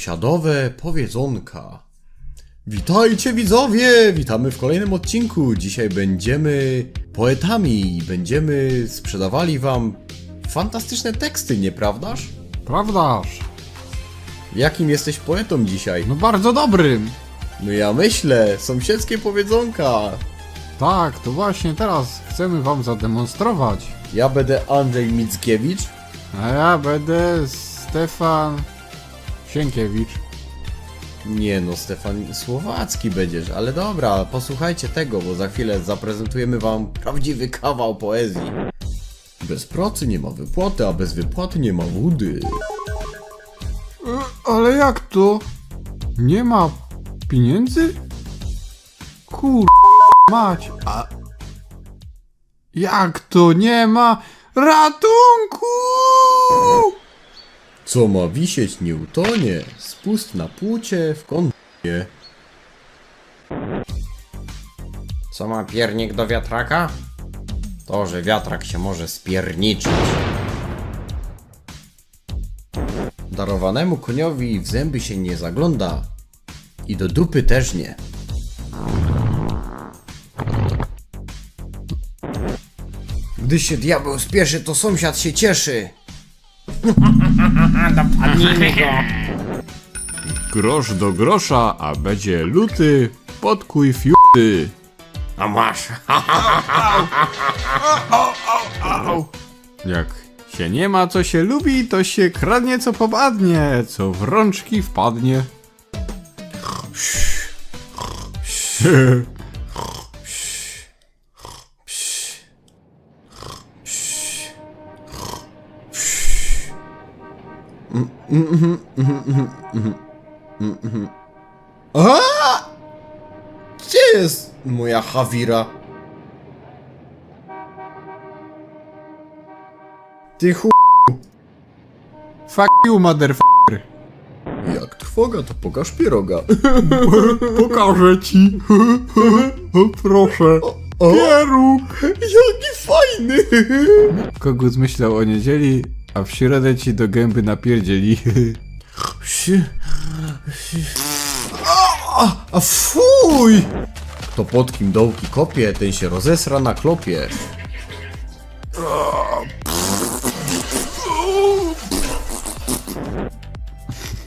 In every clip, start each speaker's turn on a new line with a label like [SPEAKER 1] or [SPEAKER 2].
[SPEAKER 1] Sąsiadowe powiedzonka. Witajcie widzowie! Witamy w kolejnym odcinku. Dzisiaj będziemy poetami i będziemy sprzedawali wam fantastyczne teksty, nieprawdaż?
[SPEAKER 2] Prawdaż?
[SPEAKER 1] Jakim jesteś poetą dzisiaj?
[SPEAKER 2] No bardzo dobrym.
[SPEAKER 1] No ja myślę, sąsiedzkie powiedzonka.
[SPEAKER 2] Tak, to właśnie teraz chcemy wam zademonstrować.
[SPEAKER 1] Ja będę Andrzej Mickiewicz.
[SPEAKER 2] A ja będę Stefan Sienkiewicz.
[SPEAKER 1] Nie no, Stefan Słowacki będziesz, ale dobra, posłuchajcie tego, bo za chwilę zaprezentujemy wam prawdziwy kawał poezji. Bez pracy nie ma wypłaty, a bez wypłaty nie ma wody.
[SPEAKER 2] E, ale jak to? Nie ma pieniędzy? Kur... mać, a... Jak to nie ma ratunku?
[SPEAKER 1] Co ma wisieć nie utonie, spust na płucie w kącie. Co ma piernik do wiatraka? To, że wiatrak się może spierniczyć. Darowanemu koniowi w zęby się nie zagląda i do dupy też nie. Gdy się diabeł spieszy, to sąsiad się cieszy.
[SPEAKER 2] Grosz do grosza, a będzie luty, podkuj fiuty.
[SPEAKER 1] A masz.
[SPEAKER 2] Jak się nie ma co się lubi, to się kradnie co popadnie, co w rączki wpadnie.
[SPEAKER 1] A! Gdzie jest moja Hawira? Ty chu...
[SPEAKER 2] Fuck you, motherfucker.
[SPEAKER 1] Jak trwoga, to pokaż pieroga.
[SPEAKER 2] Pokażę ci. proszę. Pieróg.
[SPEAKER 1] jaki fajny!
[SPEAKER 2] Kogut myślał o niedzieli, a w środę ci do gęby napierdzieli.
[SPEAKER 1] A, a fuj! Kto pod kim dołki kopie, ten się rozesra na klopie.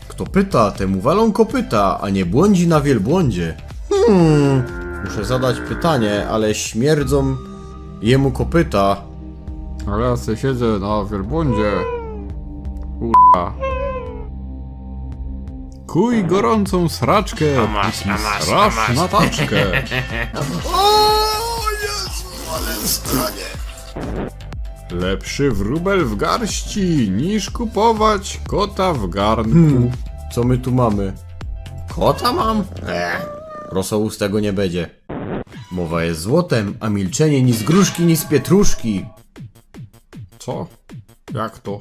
[SPEAKER 1] Kto pyta, temu walą kopyta, a nie błądzi na wielbłądzie. Hmm, muszę zadać pytanie, ale śmierdzą jemu kopyta.
[SPEAKER 2] Ale ja se siedzę na wielbłądzie. Kurwa. Kuj gorącą sraczkę, srasz na taczkę.
[SPEAKER 1] O, Jezu, ale stranie.
[SPEAKER 2] Lepszy wróbel w garści, niż kupować kota w garnku.
[SPEAKER 1] Co my tu mamy? Kota mam? Eee, rosołu z tego nie będzie. Mowa jest złotem, a milczenie ni z gruszki, ni z pietruszki.
[SPEAKER 2] Co? Jak to?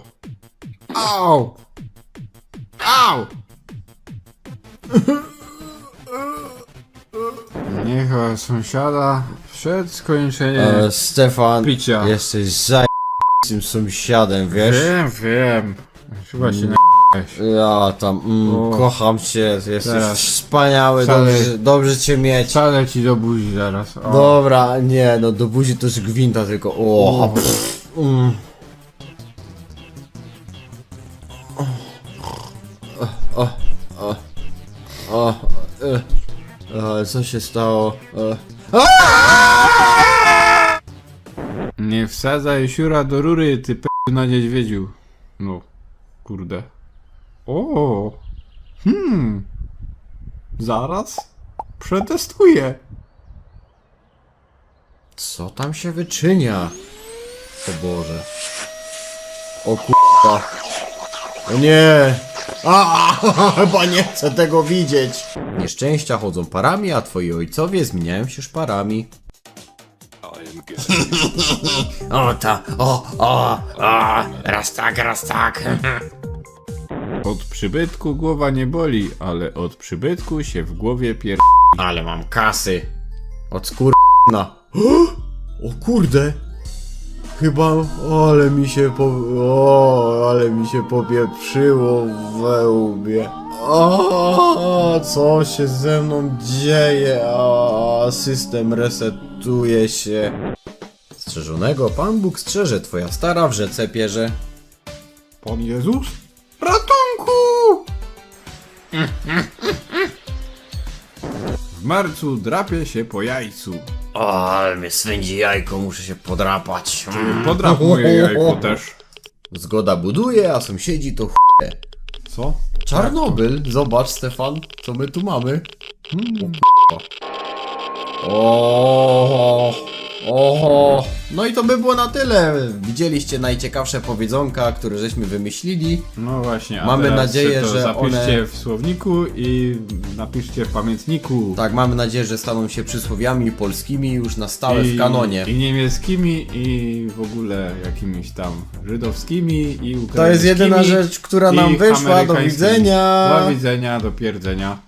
[SPEAKER 2] Au! Au! Niech sąsiada przed skończeniem...
[SPEAKER 1] E, Stefan,
[SPEAKER 2] Picia.
[SPEAKER 1] jesteś zajebistym sąsiadem, wiesz?
[SPEAKER 2] Wiem, wiem. Chyba się na...
[SPEAKER 1] Ja tam, mm,
[SPEAKER 2] O.
[SPEAKER 1] kocham cię, jesteś
[SPEAKER 2] Teraz.
[SPEAKER 1] wspaniały,
[SPEAKER 2] Wcale-
[SPEAKER 1] dobrze, dobrze cię mieć.
[SPEAKER 2] Wcale ci do buzi zaraz. O.
[SPEAKER 1] Dobra, nie, no do buzi to już gwinta tylko, o,
[SPEAKER 2] O.
[SPEAKER 1] pff, mm. O, o, o, o, e, e, co się stało? E,
[SPEAKER 2] Nie wsadzaj siura do rury, ty p na niedźwiedziu. No, kurde. O. Hmm. Zaraz przetestuję.
[SPEAKER 1] Co tam się wyczynia? O Boże. O kurwa. O nie! A, chyba nie chcę tego widzieć. Nieszczęścia chodzą parami, a twoi ojcowie zmieniają się szparami. o ta, o, o, o, raz tak, raz tak.
[SPEAKER 2] Od przybytku głowa nie boli, ale od przybytku się w głowie pier...
[SPEAKER 1] Ale mam kasy. Od skurna. O kurde. Chyba, ale mi się po, o, ale mi się popieprzyło we łbie. O, co się ze mną dzieje? A, system resetuje się. Strzeżonego Pan Bóg strzeże, twoja stara w rzece pierze.
[SPEAKER 2] Pan Jezus? Ratunku! W marcu drapie się po jajcu.
[SPEAKER 1] O, ale mnie swędzi jajko, muszę się podrapać. Mm.
[SPEAKER 2] Podrap moje jajko też.
[SPEAKER 1] Zgoda buduje, a sąsiedzi to ch**e.
[SPEAKER 2] Co?
[SPEAKER 1] Czarnobyl, zobacz Stefan, co my tu mamy. Hmm. O, oho. No i to by było na tyle. Widzieliście najciekawsze powiedzonka, które żeśmy wymyślili.
[SPEAKER 2] No właśnie, a
[SPEAKER 1] Mamy
[SPEAKER 2] teraz
[SPEAKER 1] nadzieję,
[SPEAKER 2] to
[SPEAKER 1] że
[SPEAKER 2] zapiszcie
[SPEAKER 1] one-
[SPEAKER 2] w słowniku i napiszcie w pamiętniku.
[SPEAKER 1] Tak, mamy nadzieję, że staną się przysłowiami polskimi już na stałe w kanonie.
[SPEAKER 2] I niemieckimi, i w ogóle jakimiś tam żydowskimi, i ukraińskimi.
[SPEAKER 1] To jest jedyna rzecz, która nam
[SPEAKER 2] i
[SPEAKER 1] wyszła. Do
[SPEAKER 2] amerykańskimi.
[SPEAKER 1] widzenia.
[SPEAKER 2] Do widzenia, do pierdzenia.